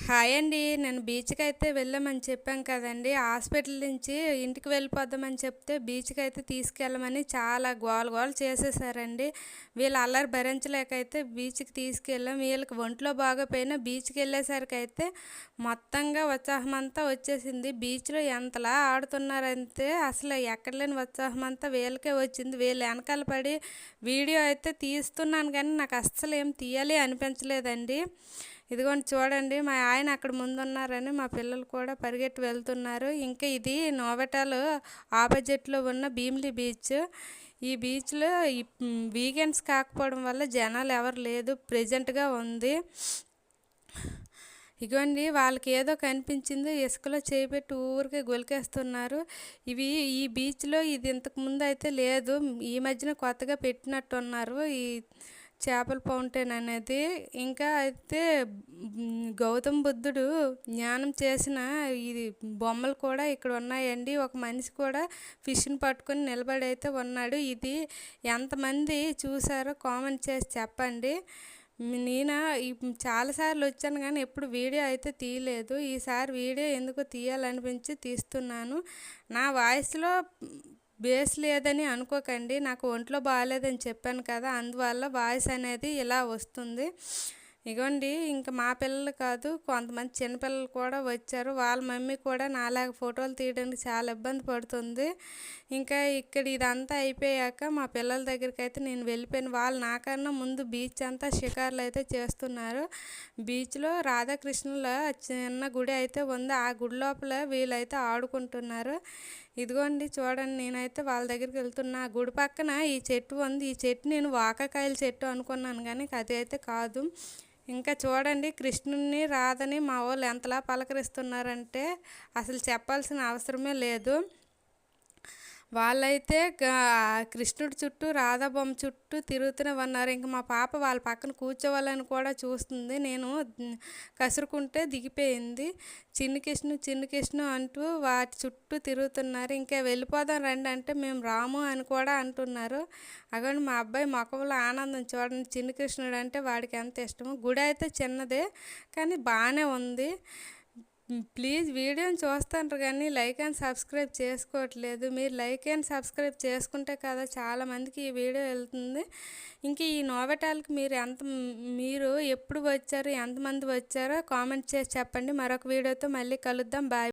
Hi అండి. నేను బీచ్కి అయితే వెళ్ళామని చెప్పాం కదండి. హాస్పిటల్ నుంచి ఇంటికి వెళ్ళిపోద్దామని చెప్తే బీచ్కి అయితే తీసుకెళ్ళమని చాలా గోల గోల చేసేసారండి. వీళ్ళు అల్లరి భరించలేక అయితే బీచ్కి తీసుకెళ్ళాం. వీళ్ళకి ఒంట్లో బాగోపోయినా బీచ్కి వెళ్ళేసరికి అయితే మొత్తంగా ఉత్సాహం అంతా వచ్చేసింది. బీచ్లో ఎంతలా ఆడుతున్నారంటే అసలు ఎక్కడ లేని ఉత్సాహం అంతా వీళ్ళకే వచ్చింది. వీళ్ళు వెనకాల పడి వీడియో అయితే తీస్తున్నాను కానీ నాకు అస్సలు ఏం తీయాలి అనిపించలేదండి. ఇదిగోండి చూడండి మా ఆయన అక్కడ ముందున్నారని మా పిల్లలు కూడా పరిగెట్టి వెళ్తున్నారు. ఇంకా ఇది నోవెటాలు ఆపోజిట్లో ఉన్న భీమిలి బీచ్. ఈ బీచ్లో ఈ వీకెండ్స్ కాకపోవడం వల్ల జనాలు ఎవరు లేదు ప్రజెంట్గా ఉంది. ఇగోండి వాళ్ళకి ఏదో కనిపించింది ఇసుకలో చేపెట్టి ఊరికే గొలికేస్తున్నారు. ఇవి ఈ బీచ్లో ఇది ఇంతకు ముందు అయితే లేదు. ఈ మధ్యన కొత్తగా పెట్టినట్టున్నారు. ఈ చేపల ఫౌంటైన్ అనేది. ఇంకా అయితే గౌతమ్ బుద్ధుడు జ్ఞానం చేసిన ఇది బొమ్మలు కూడా ఇక్కడ ఉన్నాయండి. ఒక మనిషి కూడా ఫిష్ని పట్టుకొని నిలబడి అయితే ఉన్నాడు. ఇది ఎంతమంది చూసారో కామెంట్ చేసి చెప్పండి. నేను చాలాసార్లు వచ్చాను కానీ ఎప్పుడు వీడియో అయితే తీయలేదు. ఈసారి వీడియో ఎందుకు తీయాలనిపించి తీస్తున్నాను. నా వాయిస్లో బేస్ లేదని అనుకోకండి నాకు ఒంట్లో బాగాలేదని చెప్పాను కదా అందువల్ల వాయిస్ అనేది ఇలా వస్తుంది. ఇగోండి ఇంకా మా పిల్లలు కాదు కొంతమంది చిన్నపిల్లలు కూడా వచ్చారు. వాళ్ళ మమ్మీ కూడా నాలాగ ఫోటోలు తీయడానికి చాలా ఇబ్బంది పడుతుంది. ఇంకా ఇక్కడ ఇదంతా అయిపోయాక మా పిల్లల దగ్గరికి అయితే నేను వెళ్ళిపోయాను. వాళ్ళు నాకన్నా ముందు బీచ్ అంతా షికార్లు అయితే చేస్తున్నారు. బీచ్లో రాధాకృష్ణుల చిన్న గుడి అయితే ఉంది. ఆ గుడి లోపల వీళ్ళైతే ఆడుకుంటున్నారు. ఇదిగోండి చూడండి నేనైతే వాళ్ళ దగ్గరికి వెళ్తున్నా గుడి పక్కన ఈ చెట్టు ఉంది. ఈ చెట్టు నేను వాకాకాయల చెట్టు అనుకున్నాను కానీ అది అయితే కాదు. ఇంకా చూడండి కృష్ణుని రాధని మా వాళ్ళు ఎంతలా పలకరిస్తున్నారంటే అసలు చెప్పాల్సిన అవసరమే లేదు. వాళ్ళైతే కృష్ణుడి చుట్టూ రాధాబొమ్మ చుట్టూ తిరుగుతూనే ఉన్నారు ఇంకా మా పాప వాళ్ళ పక్కన కూర్చోవాలని కూడా చూస్తుంది. నేను కసురుకుంటే దిగిపోయింది. చిన్ని కృష్ణు చిన్ని కృష్ణు అంటూ వాటి చుట్టూ తిరుగుతున్నారు. ఇంకా వెళ్ళిపోదాం రండి అంటే మేము రాము అని కూడా అంటున్నారు. అక్కడ మా అబ్బాయి మొక్కలో ఆనందం చూడండి. చిన్ని కృష్ణుడు అంటే వాడికి ఎంత ఇష్టమో. గుడి అయితే చిన్నదే కానీ బాగానే ఉంది. ప్లీజ్ వీడియోని చూస్తాను కానీ లైక్ అండ్ సబ్స్క్రైబ్ చేసుకోవట్లేదు. మీరు లైక్ అండ్ సబ్స్క్రైబ్ చేసుకుంటే కదా చాలామందికి ఈ వీడియో వెళ్తుంది. ఇంక ఈ నోవెటాల్కి మీరు ఎంత మీరు ఎప్పుడు వచ్చారు ఎంతమంది వచ్చారో కామెంట్ చేసి చెప్పండి. మరొక వీడియోతో మళ్ళీ కలుద్దాం. బాయ్.